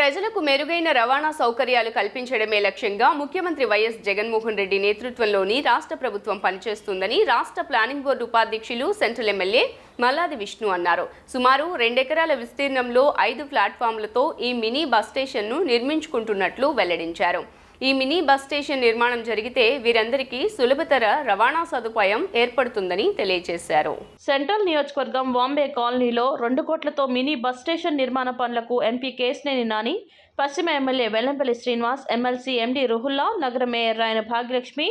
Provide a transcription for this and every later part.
ప్రజలకు మెరుగైన రవాణా సౌకర్యాలు కల్పించడమే లక్ష్యంగా ముఖ్యమంత్రి వైఎస్ జగన్మోహన్ రెడ్డి నేతృత్వంలోని రాష్ట్ర ప్రభుత్వం పనిచేస్తుందని రాష్ట్ర ప్లానింగ్ బోర్డు ఉపాధ్యక్షులు సెంట్రల్ ఎమ్మెల్యే మల్లాది విష్ణు అన్నారు. సుమారు రెండెకరాల విస్తీర్ణంలో ఐదు ప్లాట్ఫామ్లతో ఈ మినీ బస్ స్టేషన్ను నిర్మించుకుంటున్నట్లు వెల్లడించారు. ఈ మినీ బస్ స్టేషన్ నిర్మాణం జరిగితే వీరందరికీ సులభతర రవాణా సదుపాయం ఏర్పడుతుందని తెలియజేశారు. సెంట్రల్ నియోజకవర్గం వాంబే కాలనీలో రెండు కోట్లతో మినీ బస్ స్టేషన్ నిర్మాణ పనులకు ఎంపీ కేశినేని నాని పశ్చిమ MLA Vellampalli Srinivas MLC MD Ruhulla నగర mayor Rayana Bhagyalakshmi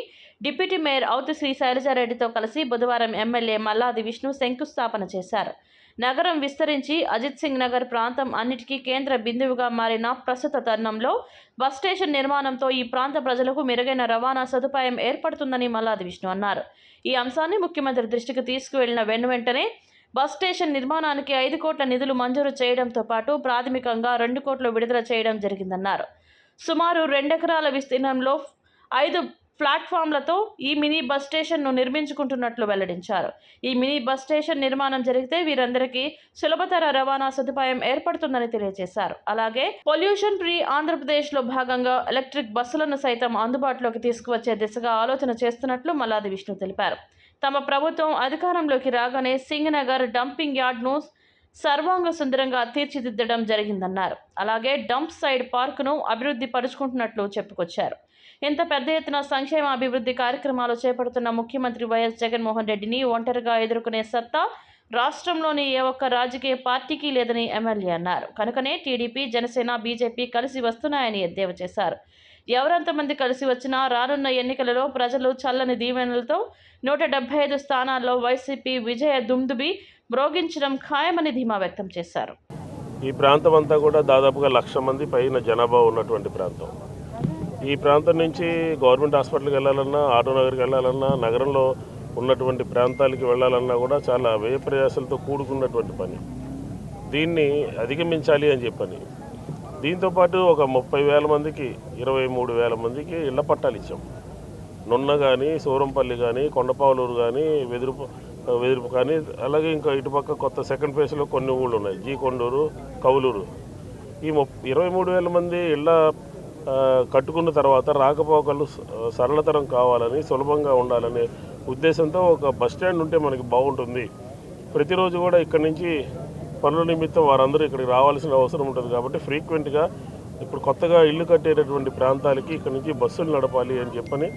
deputy mayor అవుతు శ్రీ శైలజారెడ్డితో కలిసి బుధవారం ఎమ్మెల్యే మల్లాది విష్ణు శంకుస్థాపన చేశారు. నగరం విస్తరించి అజిత్ సింగ్ నగర్ ప్రాంతం అన్నిటికీ కేంద్ర బిందువుగా మారిన ప్రస్తుత తరుణంలో బస్ స్టేషన్ నిర్మాణంతో ఈ ప్రాంత ప్రజలకు మెరుగైన రవాణా సదుపాయం ఏర్పడుతుందని మల్లాది విష్ణు అన్నారు. ఈ అంశాన్ని ముఖ్యమంత్రి దృష్టికి తీసుకువెళ్ళిన వెను వెంటనే బస్ స్టేషన్ నిర్మాణానికి ఐదు కోట్ల నిధులు మంజూరు చేయడంతో పాటు ప్రాథమికంగా రెండు కోట్లు విడుదల చేయడం జరిగిందన్నారు. సుమారు రెండెకరాల విస్తీర్ణంలో ఐదు ప్లాట్ఫామ్లతో ఈ మినీ బస్ స్టేషన్ను నిర్మించుకుంటున్నట్లు వెల్లడించారు. ఈ మినీ బస్ స్టేషన్ నిర్మాణం జరిగితే వీరందరికీ సులభతర రవాణా సదుపాయం ఏర్పడుతుందని తెలియజేశారు. అలాగే పొల్యూషన్ ఫ్రీ ఆంధ్రప్రదేశ్లో భాగంగా ఎలక్ట్రిక్ బస్సులను సైతం అందుబాటులోకి తీసుకువచ్చే దిశగా ఆలోచన చేస్తున్నట్లు మల్లాది విష్ణు తెలిపారు. తమ ప్రభుత్వం అధికారంలోకి రాగానే సింగ్ నగర్ డంపింగ్ యార్డ్ను సర్వాంగ సుందరంగా తీర్చిదిద్దడం జరిగిందన్నారు. అలాగే డంప్ సైడ్ పార్కును అభివృద్ధి పరుచుకుంటున్నట్లు చెప్పుకొచ్చారు. ఇంత పెద్ద ఎత్తున సంక్షేమ అభివృద్ధి కార్యక్రమాలు చేపడుతున్న ముఖ్యమంత్రి వైఎస్ జగన్మోహన్ రెడ్డిని ఒంటరిగా ఎదుర్కొనే సత్తా రాష్ట్రంలోని ఏ ఒక్క రాజకీయ పార్టీకి లేదని ఎమ్మెల్యే అన్నారు. కనుకనే టీడీపీ జనసేన బీజేపీ కలిసి వస్తున్నాయని ఎద్దేవా చేశారు. ఎవరెంతమంది కలిసి వచ్చినా రానున్న ఎన్నికలలో ప్రజలు చల్లని దీవెనలతో నూట డెబ్బై ఐదు స్థానాల్లో వైసీపీ విజయ దుమ్దుబి మ్రోగించడం ఖాయమని ధీమా వ్యక్తం చేశారు. ఈ ప్రాంతం అంతా కూడా దాదాపుగా లక్ష మంది పైన జనాభా ఉన్నటువంటి ప్రాంతం. ఈ ప్రాంతం నుంచి గవర్నమెంట్ హాస్పిటల్కి వెళ్ళాలన్నా ఆటో నగర్కి వెళ్ళాలన్నా నగరంలో ఉన్నటువంటి ప్రాంతాలకి వెళ్ళాలన్నా కూడా చాలా వ్యయ ప్రయాసాలతో కూడుకున్నటువంటి పని. దీన్ని అధిగమించాలి అని చెప్పని. దీంతోపాటు ఒక ముప్పై వేల మందికి ఇరవై మూడు వేల మందికి ఇళ్ళ పట్టాలు ఇచ్చాం. నున్న కానీ సూరంపల్లి కానీ కొండపావులూరు కానీ వెదురు వెదురుపు కానీ అలాగే ఇంకా ఇటుపక్క కొత్త సెకండ్ ఫేజ్లో కొన్ని ఊళ్ళు ఉన్నాయి. జీ కొండూరు కౌలూరు. ఈ ముప్ ఇరవై మూడు వేల మంది ఇళ్ళ కట్టుకున్న తర్వాత రాకపోకలు సరళతరం కావాలని సులభంగా ఉండాలనే ఉద్దేశంతో ఒక బస్ స్టాండ్ ఉంటే మనకి బాగుంటుంది. ప్రతిరోజు కూడా ఇక్కడి నుంచి పనుల నిమిత్తం వారందరూ ఇక్కడికి రావాల్సిన అవసరం ఉంటుంది కాబట్టి ఫ్రీక్వెంట్గా ఇప్పుడు కొత్తగా ఇల్లు కట్టేటటువంటి ప్రాంతాలకి ఇక్కడ నుంచి బస్సులు నడపాలి అని చెప్పని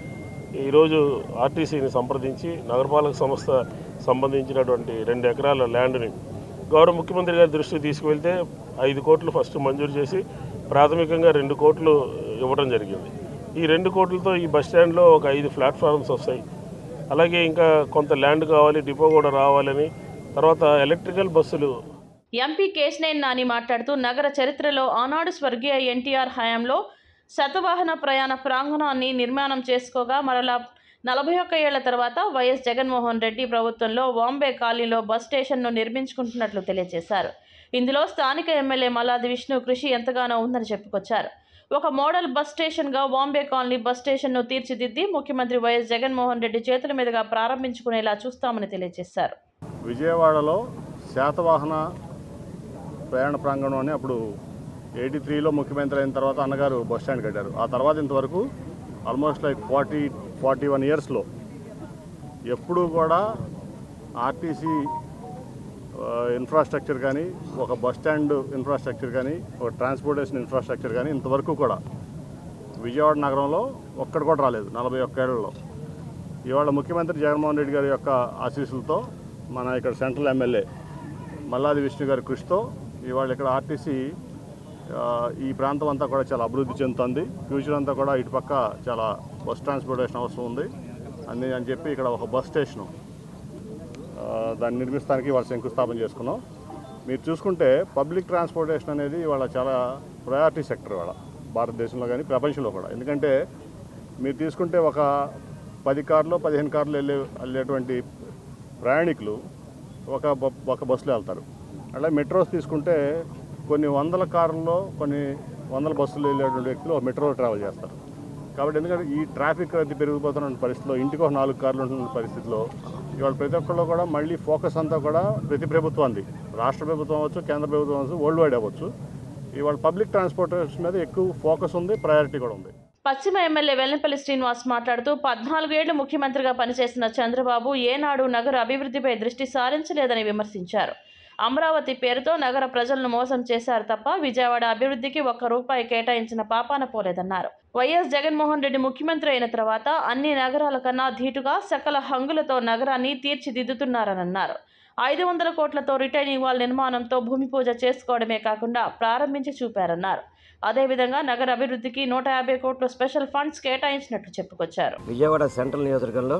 ఈరోజు ఆర్టీసీని సంప్రదించి నగరపాలక సంస్థ సంబంధించినటువంటి రెండు ఎకరాల ల్యాండ్ని గౌరవ ముఖ్యమంత్రి గారి దృష్టికి తీసుకువెళ్తే ఐదు కోట్లు ఫస్ట్ మంజూరు చేసి ప్రాథమికంగా రెండు కోట్లు ఇవ్వడం జరిగింది. ఈ రెండు కోట్లతో ఈ బస్ స్టాండ్లో ఒక ఐదు ప్లాట్ఫామ్స్ వస్తాయి. అలాగే ఇంకా కొంత ల్యాండ్ కావాలి డిపో కూడా రావాలని. తర్వాత ఎలక్ట్రికల్ బస్సులు. ఎంపీ కేశినేని నాని మాట్లాడుతూ నగర చరిత్రలో ఆనాడు స్వర్గీయ ఎన్టీఆర్ హయాంలో శతవాహన ప్రయాణ ప్రాంగణాన్ని నిర్మాణం చేసుకోగా మరలా నలభై ఒక్క ఏళ్ళ తర్వాత వైఎస్ జగన్మోహన్ రెడ్డి ప్రభుత్వంలో బాంబే కాలనీలో బస్ స్టేషన్ను నిర్మించుకుంటున్నట్లు తెలియజేశారు. ఇందులో స్థానిక ఎమ్మెల్యే మల్లాది విష్ణు కృషి ఎంతగానో ఉందని చెప్పుకొచ్చారు. ఒక మోడల్ బస్ స్టేషన్గా బాంబే కాలనీ బస్ స్టేషన్ను తీర్చిదిద్ది ముఖ్యమంత్రి వైఎస్ జగన్మోహన్ రెడ్డి చేతుల మీదుగా ప్రారంభించుకునేలా చూస్తామని తెలియజేశారు. విజయవాడలో శాతవాహన ప్రయాణ ప్రాంగణం అని అప్పుడు ఎయిటీ త్రీలో ముఖ్యమంత్రి అయిన తర్వాత అన్నగారు బస్ స్టాండ్ కట్టారు. ఆ తర్వాత ఇంతవరకు almost like forty forty one ఇయర్స్లో ఎప్పుడూ కూడా ఆర్టీసీ ఇన్ఫ్రాస్ట్రక్చర్ కానీ ఒక బస్ స్టాండ్ ఇన్ఫ్రాస్ట్రక్చర్ కానీ ఒక ట్రాన్స్పోర్టేషన్ ఇన్ఫ్రాస్ట్రక్చర్ కానీ ఇంతవరకు కూడా విజయవాడ నగరంలో ఒక్కడు కూడా రాలేదు నలభై ఒక్క ఏళ్ళలో. ఇవాళ ముఖ్యమంత్రి జగన్మోహన్ రెడ్డి గారి యొక్క ఆశీస్సులతో మన ఇక్కడ సెంట్రల్ ఎమ్మెల్యే మల్లాది విష్ణు గారి కృషితో ఇవాళ ఇక్కడ ఆర్టీసీ ఈ ప్రాంతం అంతా కూడా చాలా అభివృద్ధి చెందుతుంది. ఫ్యూచర్ అంతా కూడా ఇటుపక్క చాలా బస్ ట్రాన్స్పోర్టేషన్ అవసరం ఉంది. అని అని చెప్పి ఇక్కడ ఒక బస్ స్టేషను దాన్ని నిర్మిస్తానికి ఇవాళ శంకుస్థాపన చేసుకున్నాం. మీరు చూసుకుంటే పబ్లిక్ ట్రాన్స్పోర్టేషన్ అనేది ఇవాళ చాలా ప్రయారిటీ సెక్టర్ ఇవాళ భారతదేశంలో కానీ ప్రపంచంలో కూడా. ఎందుకంటే మీరు తీసుకుంటే ఒక పది కార్లు పదిహేను కార్లు వెళ్ళే వెళ్ళేటువంటి ప్రయాణికులు ఒక బ- ఒక బస్సులో వెళ్తారు. అలా మెట్రోస్ తీసుకుంటే కొన్ని వందల కార్లలో కొన్ని వందల బస్సులు వెళ్ళేటువంటి వ్యక్తులు ఒక మెట్రోలో ట్రావెల్ చేస్తారు. కాబట్టి ఎందుకంటే ఈ ట్రాఫిక్ అది పెరిగిపోతున్న పరిస్థితిలో ఇంటికి ఒక నాలుగు కార్లు ఉంటున్న పరిస్థితిలో ఇవాళ ప్రతి ఒక్కళ్ళు కూడా మళ్ళీ ఫోకస్ అంతా కూడా ప్రతి ప్రభుత్వం రాష్ట్ర ప్రభుత్వం అవ్వచ్చు కేంద్ర ప్రభుత్వం అవ్వచ్చు వరల్డ్ వైడ్ అవ్వచ్చు. ఇవాళ పబ్లిక్ ట్రాన్స్పోర్టేషన్ మీద ఎక్కువ ఫోకస్ ఉంది ప్రయారిటీ కూడా ఉంది. పశ్చిమ ఎమ్మెల్యే వెల్లంపల్లి శ్రీనివాస్ మాట్లాడుతూ పద్నాలుగు ఏళ్ళు ముఖ్యమంత్రిగా పనిచేసిన చంద్రబాబు ఏనాడు నగర అభివృద్ధిపై దృష్టి సారించలేదని విమర్శించారు. అమరావతి పేరుతో నగర ప్రజలను మోసం చేశారు తప్ప విజయవాడ అభివృద్ధికి ఒక్క రూపాయి కేటాయించిన పాపాన పోలేదన్నారు. వైఎస్ జగన్మోహన్ రెడ్డి ముఖ్యమంత్రి అయిన తర్వాత అన్ని నగరాల కన్నా ధీటుగా సకల హంగులతో నగరాన్ని తీర్చిదిద్దుతున్నారనన్నారు. ఐదు వందల కోట్లతో రిటైనింగ్ వాల్ నిర్మాణంతో భూమి పూజ చేసుకోవడమే కాకుండా ప్రారంభించి చూపారన్నారు. అదేవిధంగా నగర అభివృద్ధికి నూట యాభై కోట్ల స్పెషల్ ఫండ్స్ కేటాయించినట్లు చెప్పుకొచ్చారు. విజయవాడ సెంట్రల్ నియోజకవర్గంలో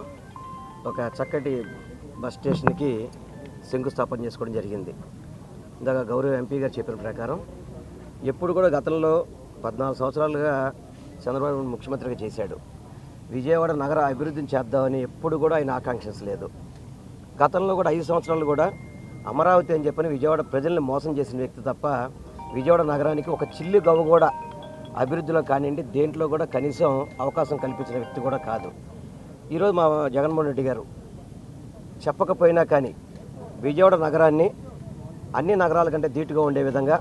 ఒక చక్కటి బస్ స్టేషన్కి శంకుస్థాపన చేసుకోవడం జరిగింది. ఇందాక గౌరవ ఎంపీ గారు చెప్పిన ప్రకారం ఎప్పుడు కూడా గతంలో పద్నాలుగు సంవత్సరాలుగా చంద్రబాబు ముఖ్యమంత్రిగా చేశాడు. విజయవాడ నగర అభివృద్ధిని చేద్దామని ఎప్పుడు కూడా ఆయన ఆకాంక్షించలేదు గతంలో కూడా ఐదు సంవత్సరాలు కూడా అమరావతి అని చెప్పని విజయవాడ ప్రజల్ని మోసం చేసిన వ్యక్తి తప్ప విజయవాడ నగరానికి ఒక చిల్లు గవ్వ కూడా అభివృద్ధిలో కానివ్వండి దేంట్లో కూడా కనీసం అవకాశం కల్పించిన వ్యక్తి కూడా కాదు. ఈరోజు మా జగన్మోహన్ రెడ్డి గారు చెప్పకపోయినా కానీ విజయవాడ నగరాన్ని అన్ని నగరాల కంటే ధీటుగా ఉండే విధంగా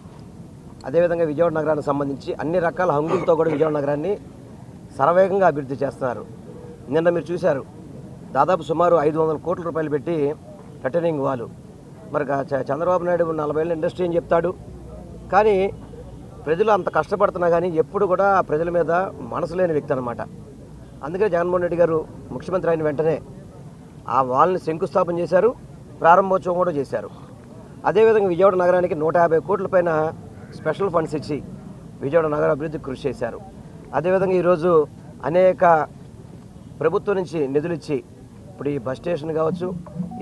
అదేవిధంగా విజయవాడ నగరానికి సంబంధించి అన్ని రకాల హంగులతో కూడా విజయవాడ నగరాన్ని శరవేగంగా అభివృద్ధి చేస్తున్నారు నిన్న మీరు చూశారు దాదాపు సుమారు ఐదు వందల కోట్ల రూపాయలు పెట్టి రిటర్నింగ్ వాళ్ళు మరి చ- చంద్రబాబు నాయుడు నలభై ఏళ్ళ ఇండస్ట్రీ అని చెప్తాడు. కానీ ప్రజలు అంత కష్టపడుతున్నా కానీ ఎప్పుడు కూడా ప్రజల మీద మనసు లేని వ్యక్తి అనమాట అందుకే జగన్మోహన్ రెడ్డి గారు ముఖ్యమంత్రి అయిన వెంటనే ఆ వాళ్ళని శంకుస్థాపన చేశారు. ప్రారంభోత్సవం కూడా చేశారు. అదేవిధంగా విజయవాడ నగరానికి నూట యాభై కోట్ల పైన స్పెషల్ ఫండ్స్ ఇచ్చి విజయవాడ నగర అభివృద్ధికి కృషి చేశారు. అదేవిధంగా ఈరోజు అనేక ప్రభుత్వం నుంచి నిధులు ఇచ్చి ఇప్పుడు ఈ బస్ స్టేషన్ కావచ్చు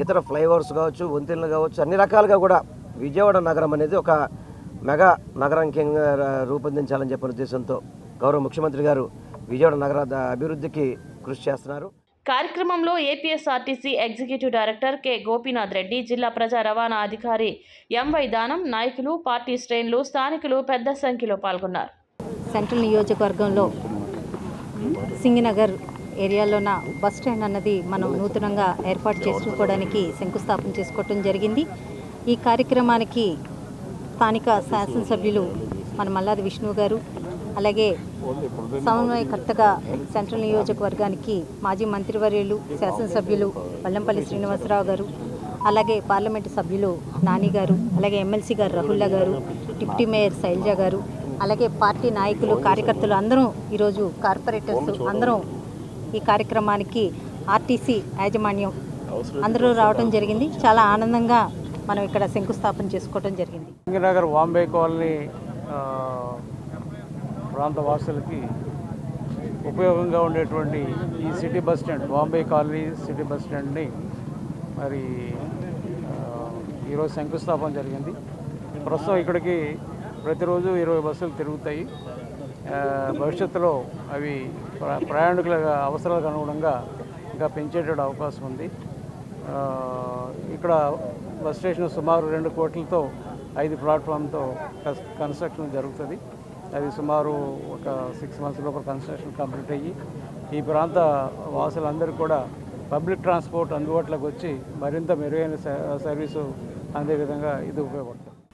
ఇతర ఫ్లైఓవర్స్ కావచ్చు వంతెనలు కావచ్చు అన్ని రకాలుగా కూడా విజయవాడ నగరం అనేది ఒక మెగా నగరాంకంగా రూపొందించాలని చెప్పిన ఉద్దేశంతో గౌరవ ముఖ్యమంత్రి గారు విజయవాడ నగర అభివృద్ధికి కృషి చేస్తున్నారు. కార్యక్రమంలో APSRTC executive director K. Gopinath Reddy జిల్లా ప్రజా రవాణా అధికారి ఎంవై దానం నాయకులు పార్టీ శ్రేణులు స్థానికులు పెద్ద సంఖ్యలో పాల్గొన్నారు. సెంట్రల్ నియోజకవర్గంలో సింగినగర్ ఏరియాలోన బస్ స్టాండ్ అన్నది మనం నూతనంగా ఏర్పాటు చేసుకోవడానికి శంకుస్థాపన చేసుకోవటం జరిగింది. ఈ కార్యక్రమానికి స్థానిక శాసనసభ్యులు మన మల్లాది విష్ణు గారు అలాగే సమన్వయకర్తగా సెంట్రల్ నియోజకవర్గానికి మాజీ మంత్రివర్యులు శాసనసభ్యులు వల్లంపల్లి శ్రీనివాసరావు గారు అలాగే పార్లమెంటు సభ్యులు నాని గారు అలాగే ఎమ్మెల్సీ గారు రహుల్లా గారు డిప్యూటీ మేయర్ శైలజ గారు అలాగే పార్టీ నాయకులు కార్యకర్తలు అందరూ ఈరోజు కార్పొరేటర్స్ అందరూ ఈ కార్యక్రమానికి ఆర్టీసీ యాజమాన్యం అందరూ రావడం జరిగింది. చాలా ఆనందంగా మనం ఇక్కడ శంకుస్థాపన చేసుకోవడం జరిగింది. సింగనగర్ కాలనీ ప్రాంతవాసులకి ప్రాంత వాసులకి ఉపయోగంగా ఉండేటువంటి ఈ city bus stand Bombay colony city bus స్టాండ్ని మరి ఈరోజు శంకుస్థాపన జరిగింది. ప్రస్తుతం ఇక్కడికి ప్రతిరోజు ఇరవై బస్సులు తిరుగుతాయి. భవిష్యత్తులో అవి ప్రయాణికుల అవసరాలకు అనుగుణంగా ఇంకా పెంచేటటువంటి అవకాశం ఉంది. ఇక్కడ బస్ స్టేషన్ సుమారు రెండు కోట్లతో ఐదు ప్లాట్ఫామ్తో కన్స్ట్రక్షన్ జరుగుతుంది. అది సుమారు ఒక సిక్స్ మంత్స్ లోపల కన్స్ట్రక్షన్ కంప్లీట్ అయ్యి ఈ ప్రాంత వాసులందరూ కూడా పబ్లిక్ ట్రాన్స్పోర్ట్ అందుబాటులోకి వచ్చి మరింత మెరుగైన స- సర్వీసు అందే విధంగా ఇది ఉపయోగపడుతుంది.